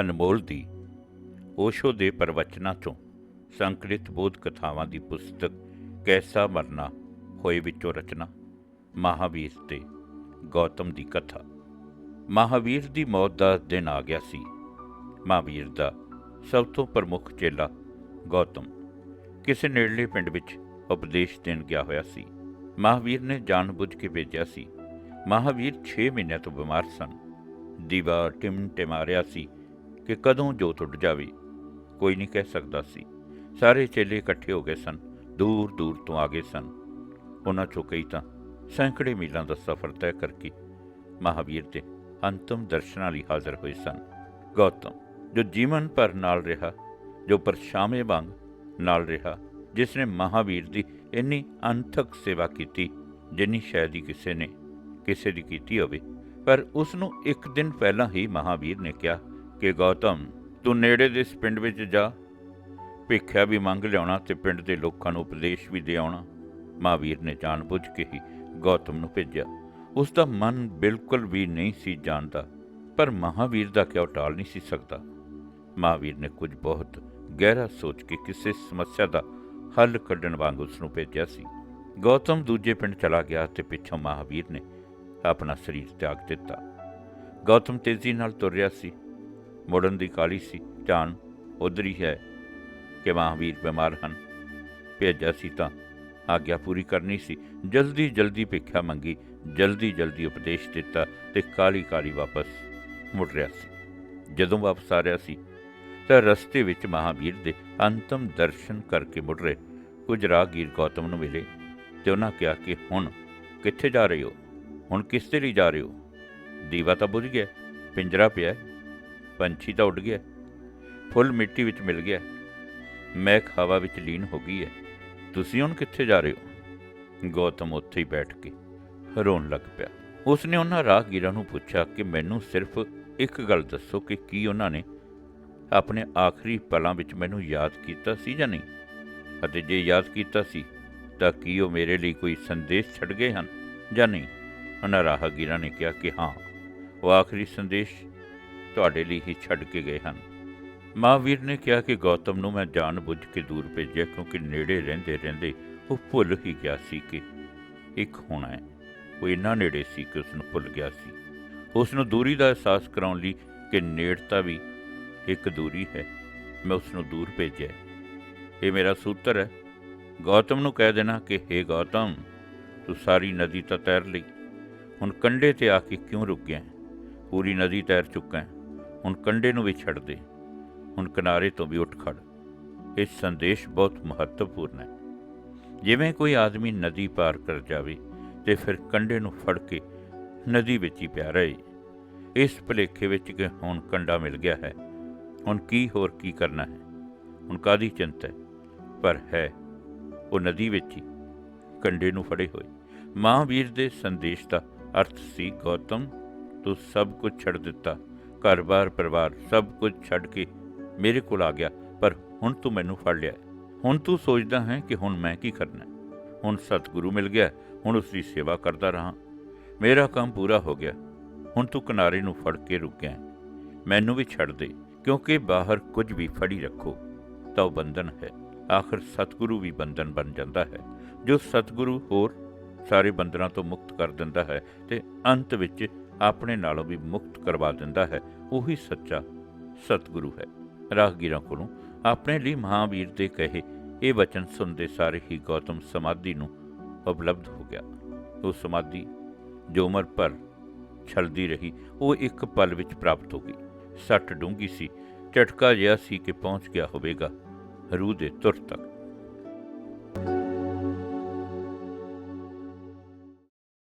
ਅਨਮੋਲ ਦੀ ਓਸ਼ੋ ਦੇ ਪ੍ਰਵਚਨਾਂ ਤੋਂ ਸੰਕਲਿਤ ਬੋਧ ਕਥਾਵਾਂ ਦੀ ਪੁਸਤਕ ਕੈਸਾ ਮਰਨਾ ਹੋਏ ਵਿੱਚੋਂ ਰਚਨਾ, ਮਹਾਵੀਰ ਤੇ ਗੌਤਮ ਦੀ ਕਥਾ। ਮਹਾਵੀਰ ਦੀ ਮੌਤ ਦਾ ਦਿਨ ਆ ਗਿਆ ਸੀ। ਮਹਾਵੀਰ ਦਾ ਸਭ ਤੋਂ ਪ੍ਰਮੁੱਖ ਚੇਲਾ ਗੌਤਮ ਕਿਸੇ ਨੇੜਲੇ ਪਿੰਡ ਵਿੱਚ ਉਪਦੇਸ਼ ਦੇਣ ਗਿਆ ਹੋਇਆ ਸੀ। ਮਹਾਵੀਰ ਨੇ ਜਾਣਬੁੱਝ ਕੇ ਭੇਜਿਆ ਸੀ। ਮਹਾਵੀਰ 6 ਮਹੀਨਿਆਂ ਤੋਂ ਬਿਮਾਰ ਸਨ। ਦੀਵਾ ਟਿਮਟਿਮਾ ਰਿਹਾ ਸੀ। ਕਿ ਕਦੋਂ ਜੋਤ ਉੱਡ ਜਾਵੇ, ਕੋਈ ਨਹੀਂ ਕਹਿ ਸਕਦਾ ਸੀ। ਸਾਰੇ ਚੇਲੇ ਇਕੱਠੇ ਹੋ ਗਏ ਸਨ ਦੂਰ ਦੂਰ ਤੋਂ ਆ ਗਏ ਸਨ। ਉਹਨਾਂ ਚੋਂ ਕਈ ਤਾਂ ਸੈਂਕੜੇ ਮੀਲਾਂ ਦਾ ਸਫ਼ਰ ਤੈਅ ਕਰਕੇ ਮਹਾਵੀਰ ਦੇ ਅੰਤਮ ਦਰਸ਼ਨਾਂ ਲਈ ਹਾਜ਼ਰ ਹੋਏ ਸਨ। ਗੌਤਮ, ਜੋ ਜੀਵਨ ਭਰ ਨਾਲ ਰਿਹਾ, ਜੋ ਪਰਛਾਵੇਂ ਵਾਂਗ ਨਾਲ ਰਿਹਾ, ਜਿਸ ਨੇ ਮਹਾਵੀਰ ਦੀ ਇੰਨੀ ਅੰਥਕ ਸੇਵਾ ਕੀਤੀ, ਜਿੰਨੀ ਸ਼ਾਇਦ ਹੀ ਕਿਸੇ ਨੇ, ਕਿਸੇ ਦੀ ਕੀਤੀ ਹੋਵੇ, ਪਰ ਉਸ ਨੂੰ ਇੱਕ ਦਿਨ ਪਹਿਲਾਂ ਹੀ ਮਹਾਵੀਰ ਨੇ ਕਿਹਾ ਕਿ ਗੌਤਮ, ਤੂੰ ਨੇੜੇ ਦੇ ਇਸ ਪਿੰਡ ਵਿੱਚ ਜਾ। ਭਿੱਖਿਆ ਵੀ ਮੰਗ ਲਿਆਉਣਾ ਤੇ ਪਿੰਡ ਦੇ ਲੋਕਾਂ ਨੂੰ ਉਪਦੇਸ਼ ਵੀ ਦੇ ਆਉਣਾ। ਮਹਾਵੀਰ ਨੇ ਜਾਣਬੁੱਝ ਕੇ ਹੀ ਗੌਤਮ ਨੂੰ ਭੇਜਿਆ। ਉਸ ਦਾ ਮਨ ਬਿਲਕੁਲ ਵੀ ਨਹੀਂ ਸੀ ਜਾਣਦਾ, ਪਰ ਮਹਾਵੀਰ ਦਾ ਕਿਉਂ ਟਾਲ ਨਹੀਂ ਸੀ ਸਕਦਾ। ਮਹਾਵੀਰ ਨੇ ਕੁਝ ਬਹੁਤ ਗਹਿਰਾ ਸੋਚ ਕੇ ਕਿਸੇ ਸਮੱਸਿਆ ਦਾ ਹੱਲ ਕੱਢਣ ਵਾਂਗ ਉਸ ਨੂੰ ਭੇਜਿਆ ਸੀ। ਗੌਤਮ ਦੂਜੇ ਪਿੰਡ ਚਲਾ ਗਿਆ ਤੇ ਪਿੱਛੋਂ ਮਹਾਵੀਰ ਨੇ ਆਪਣਾ ਸਰੀਰ ਤਿਆਗ ਦਿੱਤਾ। ਗੌਤਮ ਤੇਜ਼ੀ ਨਾਲ ਤੁਰ ਰਿਹਾ ਸੀ। ਮੁੜਨ ਦੀ ਕਾਲੀ ਸੀ ਧਿਆਨ ਉਧਰ ਹੀ ਹੈ ਕਿ ਮਹਾਵੀਰ ਬਿਮਾਰ ਹਨ। ਭੇਜਿਆ ਸੀ ਤਾਂ ਆਗਿਆ ਪੂਰੀ ਕਰਨੀ ਸੀ। ਜਲਦੀ ਜਲਦੀ ਭਿੱਖਿਆ ਮੰਗੀ, ਜਲਦੀ ਜਲਦੀ ਉਪਦੇਸ਼ ਦਿੱਤਾ ਤੇ ਕਾਲੀ ਕਾਲੀ ਵਾਪਸ ਮੁੜ ਰਿਹਾ ਸੀ। ਜਦੋਂ ਵਾਪਸ ਆ ਰਿਹਾ ਸੀ, ਤਾਂ ਰਸਤੇ ਵਿੱਚ ਮਹਾਵੀਰ ਦੇ ਅੰਤਮ ਦਰਸ਼ਨ ਕਰਕੇ ਮੁੜ ਰਹੇ। ਕੁਝ ਰਾਹਗੀਰ ਗੌਤਮ ਨੂੰ ਮਿਲੇ ਤੇ ਉਹਨਾਂ ਕਿਹਾ ਕਿ, ਹੁਣ ਕਿੱਥੇ ਜਾ ਰਹੇ ਹੋ? ਹੁਣ ਕਿਸ ਦੇ ਲਈ ਜਾ ਰਹੇ ਹੋ? ਦੀਵਾ ਤਾਂ ਬੁਝ ਗਿਆ, ਪਿੰਜਰਾ ਪਿਆ ਪੰਛੀ ਤਾਂ ਉੱਡ ਗਿਆ। ਫੁੱਲ ਮਿੱਟੀ ਵਿੱਚ ਮਿਲ ਗਿਆ। ਮਹਿਕ ਹਵਾ ਵਿੱਚ ਲੀਨ ਹੋ ਗਈ ਹੈ। ਤੁਸੀਂ ਹੁਣ ਕਿੱਥੇ ਜਾ ਰਹੇ ਹੋ? ਗੌਤਮ ਉੱਥੇ ਹੀ ਬੈਠ ਕੇ ਰੋਣ ਲੱਗ ਪਿਆ। ਉਸਨੇ ਉਹਨਾਂ ਰਾਹਗੀਰਾਂ ਨੂੰ ਪੁੱਛਿਆ ਕਿ ਮੈਨੂੰ ਸਿਰਫ ਇੱਕ ਗੱਲ ਦੱਸੋ ਕਿ ਕੀ ਉਹਨਾਂ ਨੇ ਆਪਣੇ ਆਖਰੀ ਪਲਾਂ ਵਿੱਚ ਮੈਨੂੰ ਯਾਦ ਕੀਤਾ ਸੀ ਜਾਂ ਨਹੀਂ? ਅਤੇ ਜੇ ਯਾਦ ਕੀਤਾ ਸੀ, ਤਾਂ ਕੀ ਉਹ ਮੇਰੇ ਲਈ ਕੋਈ ਸੰਦੇਸ਼ ਛੱਡ ਗਏ ਹਨ ਜਾਂ ਨਹੀਂ? ਉਹਨਾਂ ਰਾਹਗੀਰਾਂ ਨੇ ਕਿਹਾ ਕਿ ਹਾਂ, ਉਹ ਆਖਰੀ ਸੰਦੇਸ਼ ਤੁਹਾਡੇ ਲਈ ਹੀ ਛੱਡ ਕੇ ਗਏ ਹਨ। ਮਹਾਵੀਰ ਨੇ ਕਿਹਾ ਕਿ ਗੌਤਮ ਨੂੰ ਮੈਂ ਜਾਣ-ਬੁੱਝ ਕੇ ਦੂਰ ਭੇਜਿਆ ਕਿਉਂਕਿ ਨੇੜੇ ਰਹਿੰਦੇ ਰਹਿੰਦੇ ਉਹ ਭੁੱਲ ਹੀ ਗਿਆ ਸੀ ਕਿ ਇੱਕ ਹੋਣਾ ਹੈ। ਉਹ ਇੰਨਾ ਨੇੜੇ ਸੀ ਕਿ ਉਸ ਨੂੰ ਭੁੱਲ ਗਿਆ ਸੀ। ਉਸ ਨੂੰ ਦੂਰੀ ਦਾ ਅਹਿਸਾਸ ਕਰਾਉਣ ਲਈ ਕਿ ਨੇੜਤਾ ਵੀ ਇੱਕ ਦੂਰੀ ਹੈ। ਮੈਂ ਉਸ ਨੂੰ ਦੂਰ ਭੇਜਿਆ ਇਹ ਮੇਰਾ ਸੂਤਰ ਹੈ। ਗੌਤਮ ਨੂੰ ਕਹਿ ਦੇਣਾ ਕਿ हे ਗੌਤਮ, ਤੂੰ ਸਾਰੀ ਨਦੀ ਤਾਂ ਤੈਰ ਲਈ। ਹੁਣ ਕੰਢੇ ਤੇ ਆ ਕੇ ਕਿਉਂ ਰੁਕ ਗਿਆ ਪੂਰੀ ਨਦੀ ਤੈਰ ਚੁੱਕਾ ਹੈ। ਹੁਣ ਕੰਢੇ ਨੂੰ ਵੀ ਛੱਡ ਦੇ। ਹੁਣ ਕਿਨਾਰੇ ਤੋਂ ਵੀ ਉੱਠ ਖੜ। ਇਹ ਸੰਦੇਸ਼ ਬਹੁਤ ਮਹੱਤਵਪੂਰਨ ਹੈ। ਜਿਵੇਂ ਕੋਈ ਆਦਮੀ ਨਦੀ ਪਾਰ ਕਰ ਜਾਵੇ ਤੇ ਫਿਰ ਕੰਢੇ ਨੂੰ ਫੜ ਕੇ ਨਦੀ ਵਿੱਚ ਹੀ ਪਿਆ ਰਹੇ। ਇਸ ਭਲੇਖੇ ਵਿੱਚ ਕਿ ਹੁਣ ਕੰਡਾ ਮਿਲ ਗਿਆ ਹੈ। ਹੁਣ ਕੀ ਹੋਰ ਕੀ ਕਰਨਾ ਹੈ? ਹੁਣ ਕਾਦੀ ਚਿੰਤਾ ਪਰ ਹੈ, ਉਹ ਨਦੀ ਵਿੱਚ ਹੀ ਕੰਡੇ ਨੂੰ ਫੜੇ ਹੋਏ। ਮਹਾਂਵੀਰ ਦੇ ਸੰਦੇਸ਼ ਦਾ ਅਰਥ ਸੀ, ਗੌਤਮ, ਤੂੰ ਸਭ ਕੁਝ ਛੱਡ ਦਿੱਤਾ। ਘਰ-ਬਾਰ, ਪਰਿਵਾਰ ਸਭ ਕੁਝ ਛੱਡ ਕੇ ਮੇਰੇ ਕੋਲ ਆ ਗਿਆ, ਪਰ ਹੁਣ ਤੂੰ ਮੈਨੂੰ ਫੜ ਲਿਆ। ਹੁਣ ਤੂੰ ਸੋਚਦਾ ਹੈ ਕਿ ਹੁਣ ਮੈਂ ਕੀ ਕਰਨਾ ਹੁਣ ਸਤਿਗੁਰੂ ਮਿਲ ਗਿਆ, ਹੁਣ ਉਸ ਦੀ ਸੇਵਾ ਕਰਦਾ ਰਹਾ। ਮੇਰਾ ਕੰਮ ਪੂਰਾ ਹੋ ਗਿਆ। ਹੁਣ ਤੂੰ ਕਿਨਾਰੇ ਨੂੰ ਫੜ ਕੇ ਰੁਕਿਆ ਮੈਨੂੰ ਵੀ ਛੱਡ ਦੇ, ਕਿਉਂਕਿ ਬਾਹਰ ਕੁਝ ਵੀ ਫੜੀ ਰੱਖੋ, ਤਾਂ ਉਹ ਬੰਧਨ ਹੈ। ਆਖਰ ਸਤਿਗੁਰੂ ਵੀ ਬੰਧਨ ਬਣ ਜਾਂਦਾ ਹੈ। ਜੋ ਸਤਿਗੁਰੂ ਹੋਰ ਸਾਰੇ ਬੰਧਨਾਂ ਤੋਂ ਮੁਕਤ ਕਰ ਦਿੰਦਾ ਹੈ ਤੇ ਅੰਤ ਵਿੱਚ ਆਪਣੇ ਨਾਲੋਂ ਵੀ ਮੁਕਤ ਕਰਵਾ ਦਿੰਦਾ ਹੈ, ਉਹੀ ਸੱਚਾ ਸਤਿਗੁਰੂ ਹੈ। ਰਾਹਗੀਰਾਂ ਕੋਲੋਂ ਆਪਣੇ ਲਈ ਮਹਾਵੀਰ ਦੇ ਕਹੇ, ਇਹ ਵਚਨ ਸੁਣਦੇ ਸਾਰੇ ਹੀ ਗੌਤਮ ਸਮਾਧੀ ਨੂੰ ਉਪਲਬਧ ਹੋ ਗਿਆ। ਉਹ ਸਮਾਧੀ ਜੋ ਉਮਰ ਭਰ ਛਲਦੀ ਰਹੀ, ਉਹ ਇੱਕ ਪਲ ਵਿੱਚ ਪ੍ਰਾਪਤ ਹੋ ਗਈ। ਸੱਟ ਡੂੰਗੀ ਸੀ, ਝਟਕਾ ਜਿਹਾ ਸੀ ਕਿ ਪਹੁੰਚ ਗਿਆ ਹੋਵੇਗਾ, ਰੂਹ ਦੇ ਤੁਰ ਤੱਕ।